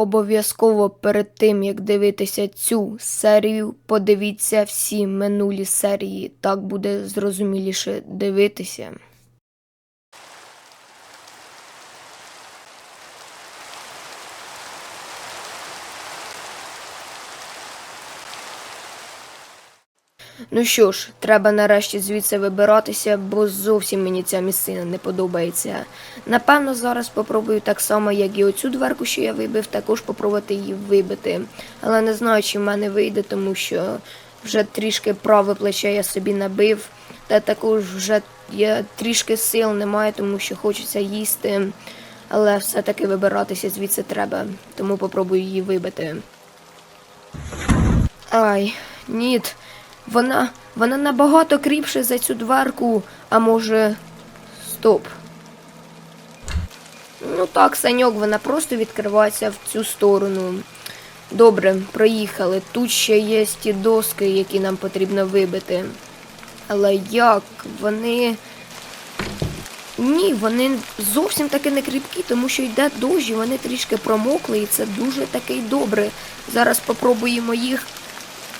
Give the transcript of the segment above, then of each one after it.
Обов'язково перед тим, як дивитися цю серію, подивіться всі минулі серії. Так буде зрозуміліше дивитися. Ну що ж, треба нарешті звідси вибиратися, бо зовсім мені ця місцина не подобається. Напевно, зараз попробую так само, як і оцю дверку, що я вибив, також попробувати її вибити. Але не знаю, чи в мене вийде, тому що вже трішки праве плече я собі набив, та також вже я трішки сил немає, тому що хочеться їсти. Але все-таки вибиратися звідси треба, тому попробую її вибити. Ай, ніт. Вона, вона набагато кріпше за цю дверку, а може. Стоп. Ну так, саньок, вона просто відкривається в цю сторону. Добре, проїхали. Тут ще є ті доски, які нам потрібно вибити. Але як? Вони. Ні, вони зовсім таки не кріпкі, тому що йде дощ, вони трішки промокли, і це дуже таки добре. Зараз попробуємо їх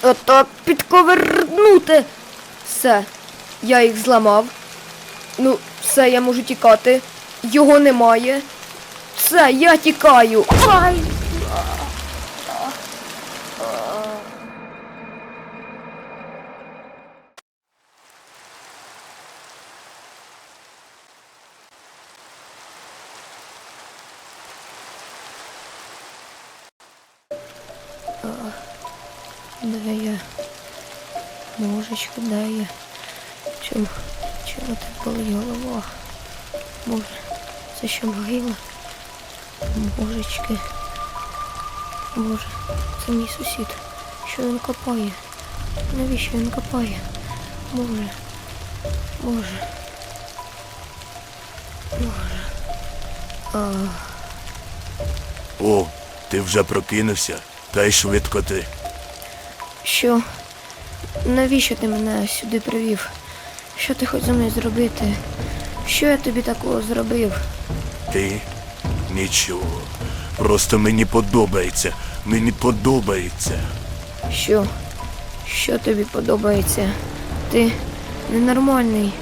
Ото підковернути. Все, я їх зламав. Ну, все, я можу тікати. Його немає. Все, я тікаю. Ай! Де я? Божечко, де я? Чому, чому так болить голова? Боже, це що могила? Божечки. Боже, це мій сусід. Що він копає? Навіщо він копає? Боже. Боже. Боже. А, О, ти вже прокинувся, та й швидко ти. Що? Навіщо ти мене сюди привів? Що ти хочеш зі мною зробити? Що я тобі такого зробив? Ти нічого. Просто мені подобається. Мені подобається. Що? Що тобі подобається? Ти ненормальний.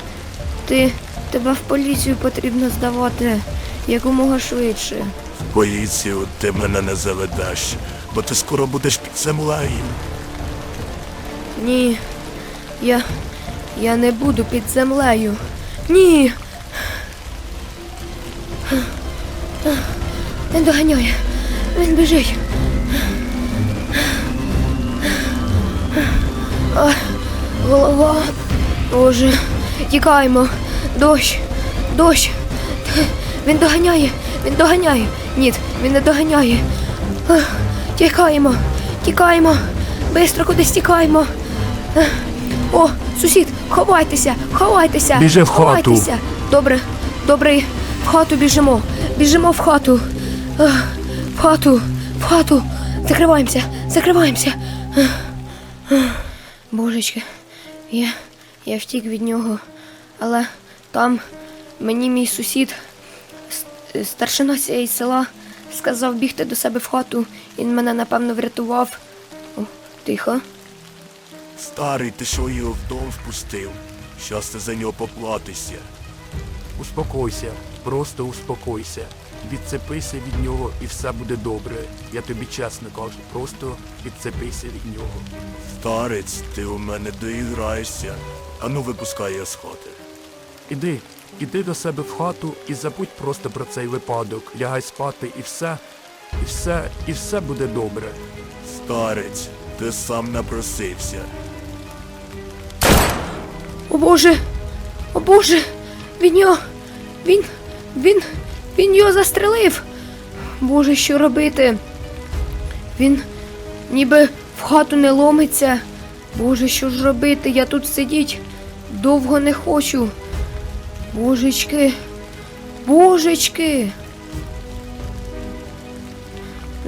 Ти тебе в поліцію потрібно здавати якомога швидше. В поліцію ти мене не заведеш, бо ти скоро будеш під землею. Ні. Я. Я не буду під землею. Ні. Він доганяє. Він біжить. Голова. Боже. Тікаємо. Дощ. Дощ. Він доганяє. Він доганяє. Ні, він не доганяє. Тікаємо. Тікаємо. Бистро кудись тікаємо. О, сусід, ховайтеся, ховайтеся. Біжи в хату. ховайтеся. Добре, добре, в хату біжимо. Біжимо в хату. В хату, в хату. Закриваємося, закриваємося. Божечки, я, я втік від нього, але там мені мій сусід, старшина цієї села, сказав бігти до себе в хату. Він мене, напевно, врятував. О, тихо. Старий, ти що його в дом впустив? Щас ти за нього поплатишся. Успокойся, просто успокойся. Відцепися від нього і все буде добре. Я тобі чесно кажу, просто відцепися від нього. Старець, ти у мене доіграєшся. Ану випускай його з хати. Іди, іди до себе в хату і забудь просто про цей випадок. Лягай спати і все, і все, і все буде добре. Старець, ти сам напросився. О Боже! О Боже! Він його. Він. Він. Він його застрелив. Боже, що робити? Він ніби в хату не ломиться. Боже, що ж робити? Я тут сидіть довго не хочу. Божечки. Божечки.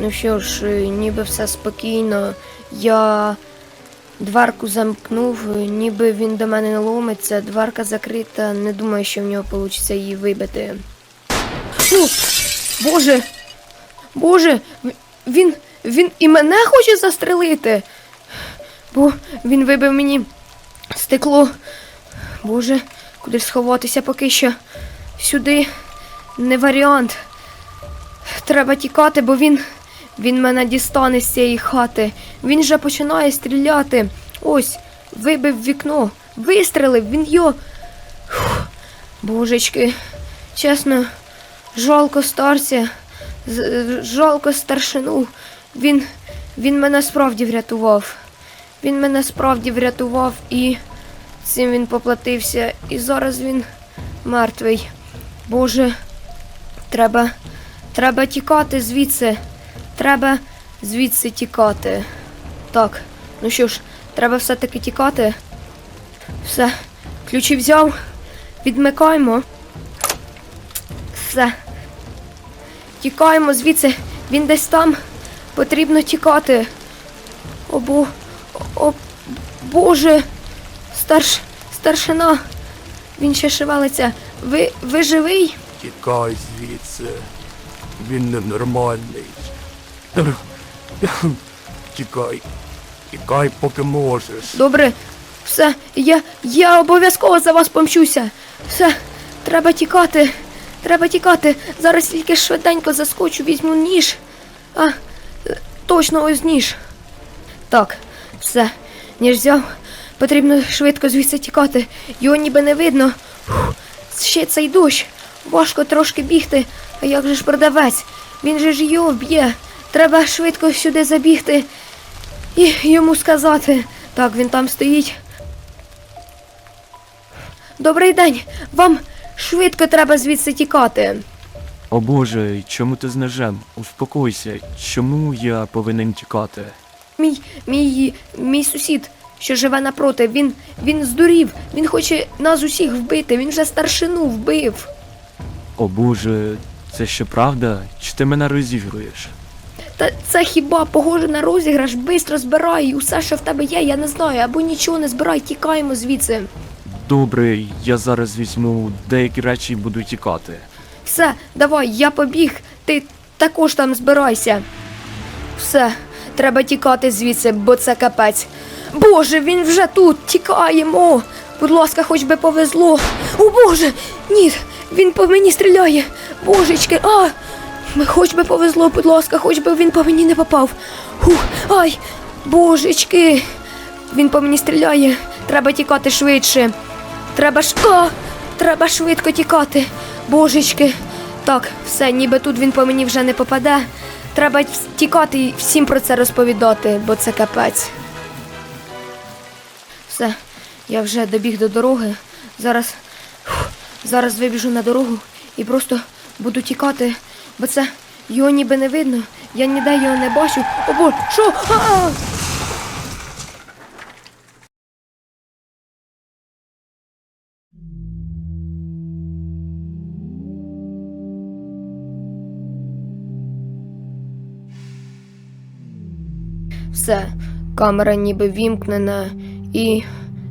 Ну що ж, ніби все спокійно. Я Дверку замкнув, ніби він до мене не ломиться, дверка закрита, не думаю, що в нього вийде її вибити. Фу! Боже! Боже! він. він і мене хоче застрелити. Бо він вибив мені стекло. Боже, куди ж сховатися поки що. Сюди не варіант. Треба тікати, бо він. Він мене дістане з цієї хати. Він вже починає стріляти. Ось, вибив вікно, вистрелив, він його. Фух, Божечки, чесно, жалко старця, жалко старшину. Він, він мене справді врятував. Він мене справді врятував і цим він поплатився. І зараз він мертвий. Боже, треба, треба тікати звідси. Треба звідси тікати. Так, ну що ж, треба все-таки тікати. Все, ключі взяв. Відмикаємо. Все. Тікаємо звідси. Він десь там. Потрібно тікати. О, бо... О, Боже. Старш... Старшина. Він ще шевелиться. Ви, ви живий? Тікай звідси. Він ненормальний. Тікай. Тікай, поки можеш. Добре. Все, я, я обов'язково за вас помщуся. Все, треба тікати. Треба тікати. Зараз тільки швиденько заскочу, візьму ніж. А, точно ось ніж. Так, все, ніж взяв. Потрібно швидко звідси тікати. Його ніби не видно. Фух, ще цей дощ. Важко трошки бігти. А як же ж продавець? Він же ж його вб'є. Треба швидко сюди забігти і йому сказати. Так, він там стоїть. Добрий день. Вам швидко треба звідси тікати. О Боже, чому ти з ножем? Успокойся, чому я повинен тікати? Мій, мій, мій сусід, що живе напроти, він, він здурів. Він хоче нас усіх вбити. Він вже старшину вбив. О Боже, це ще правда? Чи ти мене розігруєш? Та це хіба похоже на розіграш? Бистро збирай усе, що в тебе є, я не знаю, або нічого не збирай, тікаємо звідси. Добре, я зараз візьму деякі речі і буду тікати. Все, давай, я побіг, ти також там збирайся. Все, треба тікати звідси, бо це капець. Боже, він вже тут, тікаємо. Будь ласка, хоч би повезло. О Боже! Ні, він по мені стріляє. Божечки, а! Хоч би повезло, будь ласка, хоч би він по мені не попав. Хух, ай! Божечки! Він по мені стріляє. Треба тікати швидше. Треба ж. А! Треба швидко тікати. Божечки. Так, все, ніби тут він по мені вже не попаде. Треба тікати і всім про це розповідати, бо це капець. Все, я вже добіг до дороги. Зараз. зараз вибіжу на дорогу і просто буду тікати, бо це його ніби не видно. Я ніде його не бачу. О боже, що? Все, камера ніби вімкнена, і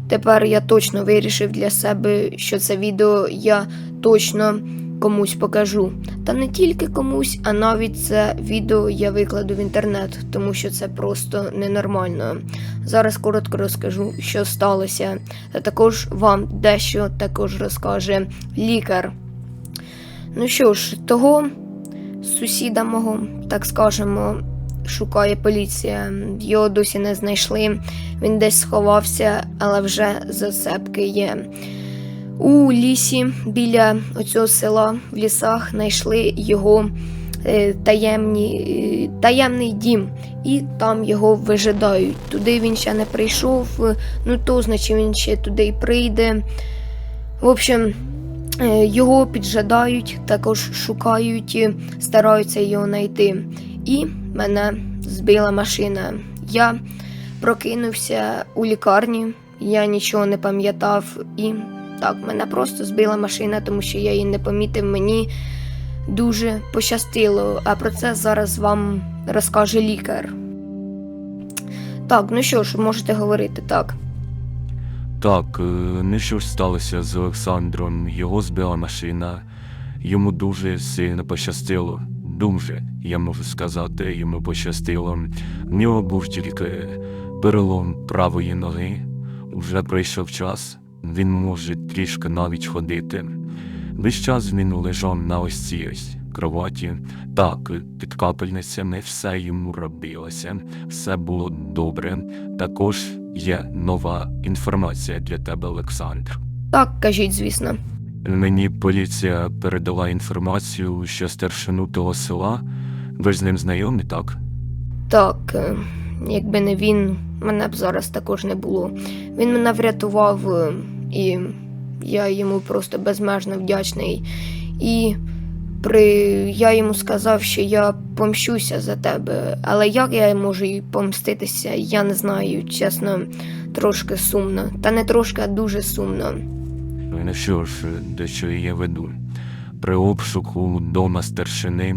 тепер я точно вирішив для себе, що це відео я точно комусь покажу. Та не тільки комусь, а навіть це відео я викладу в інтернет, тому що це просто ненормально. Зараз коротко розкажу, що сталося, та також вам дещо також розкаже лікар. Ну що ж, того сусіда мого, так скажемо, шукає поліція. Його досі не знайшли. Він десь сховався, але вже зацепки є. У лісі біля оцього села в лісах знайшли його е, таємні, е, таємний дім, і там його вижидають. Туди він ще не прийшов, е, ну то значить він ще туди й прийде. В общем, його піджадають, також шукають, стараються його знайти. І мене збила машина. Я прокинувся у лікарні, я нічого не пам'ятав і так, мене просто збила машина, тому що я її не помітив. Мені дуже пощастило, а про це зараз вам розкаже лікар. Так, ну що ж, можете говорити так. Так, е, не що ж сталося з Олександром. Його збила машина. Йому дуже сильно пощастило. дуже, я можу сказати, йому пощастило. В нього був тільки перелом правої ноги. Уже прийшов час, він може трішки навіть ходити. Весь час він лежав на ось цій ось кроваті. Так, під капельницями все йому робилося, все було добре. Також є нова інформація для тебе, Олександр. Так, кажіть, звісно. Мені поліція передала інформацію, що старшину того села. Ви ж з ним знайомі, так? Так, е, якби не він, мене б зараз також не було. Він мене врятував, е, і я йому просто безмежно вдячний. І при... я йому сказав, що я помщуся за тебе. Але як я можу їй помститися, я не знаю, чесно, трошки сумно. Та не трошки, а дуже сумно. Ну що ж, до чого я веду. При обшуку дома старшини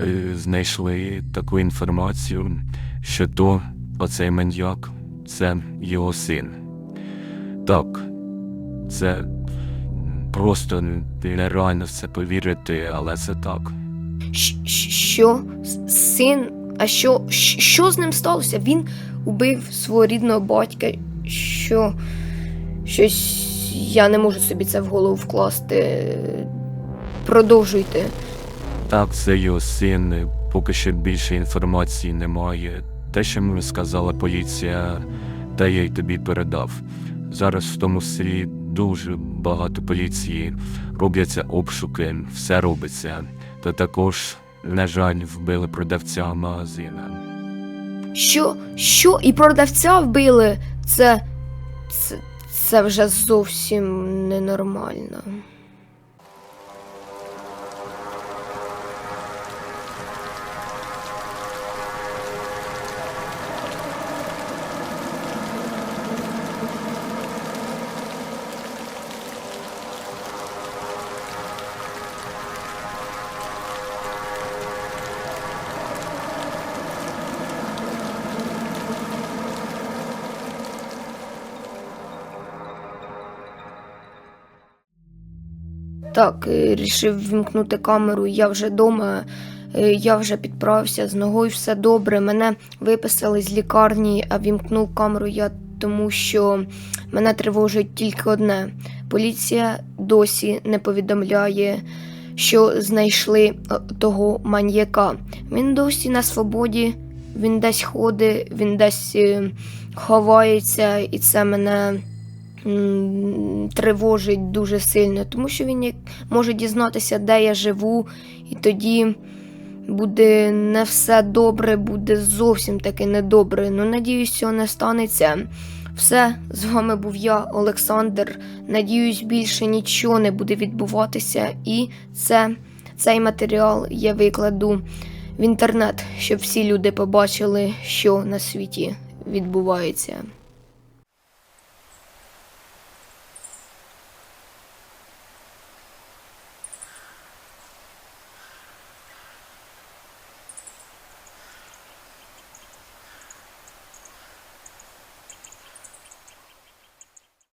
е, знайшли таку інформацію, що то оцей маньяк це його син. Так, це просто нереально в це повірити, але це так. Що? Син? А що? Що з ним сталося? Він убив свого рідного батька. Що? Щось я не можу собі це в голову вкласти. Продовжуйте. Так, це його син. Поки що більше інформації немає. Те, що мені сказала поліція, те я й тобі передав. Зараз в тому селі дуже багато поліції, робляться обшуки, все робиться. Та також, на жаль, вбили продавця магазина. Що? Що? І продавця вбили? Це. Це, це вже зовсім ненормально. Так, е, рішив вімкнути камеру. Я вже вдома, я вже підправився, з ногою все добре. Мене виписали з лікарні, а вімкнув камеру я тому, що мене тривожить тільки одне. Поліція досі не повідомляє, що знайшли е, того маньяка. Він досі на свободі, він десь ходить, він десь е, ховається, і це мене тривожить дуже сильно, тому що він може дізнатися, де я живу, і тоді буде не все добре, буде зовсім таки недобре. Ну, надіюсь, цього не станеться. Все, з вами був я, Олександр. Надіюсь, більше нічого не буде відбуватися, і це, цей матеріал я викладу в інтернет, щоб всі люди побачили, що на світі відбувається.